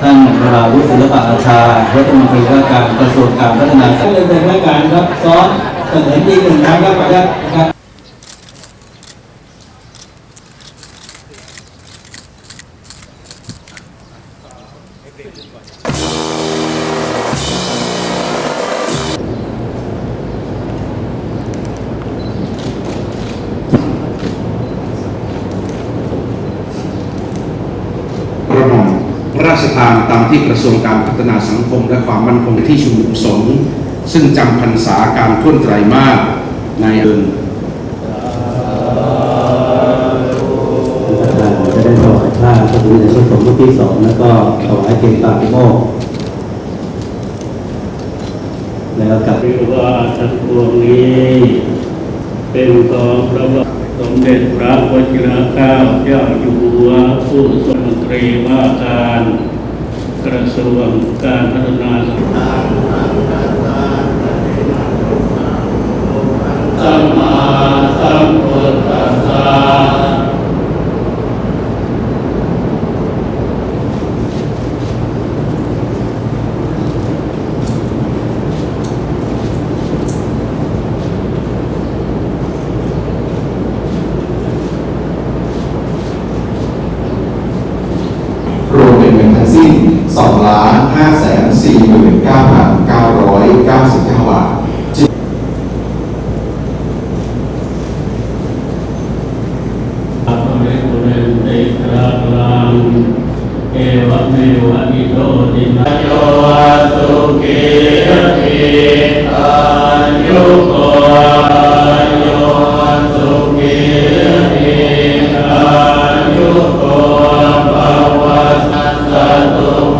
ท่านวราวุฒิศิลปะอาชารัฐมนตรีว่าการกระทรวงการพัฒนาสังคมเดินรายการครับซ้อมเสนอที่หนึ่งครั้งครับขออนุญาตนะครับกระหม่อมพระราช ทานตามที่กระทรวงการพัฒนาสังคม และความมั่นคงที่ชุมนุมสงฆ์ซึ่งจำพรรษาการทุ่นไตรมาสในเอินประธานจะได้ถวายผ้าพระพุทธเจ้าสมรูปที่สองแล้วก็ถวายเพลงปาติโมกข์แล้วกับวิวาทั้งปวงนี้เป็นของพระบาทสมเด็จพระวชิรเกล้าเจ้าอยู่หัวผู้ทรงมนตรีว่าการ กระทรวงการพัฒนาสังคมสัมมาสัมพุทธัสสะรวมเป็นเงินทั้งสิ้น สองล้านห้าแสนสี่หมื่นเก้าพันเก้าร้อยเก้าสิบเก้าบาทเอวเมวะอิโตตินโยตุเกเกอายุโกโยตุเกเกอายุโกภวสันตุ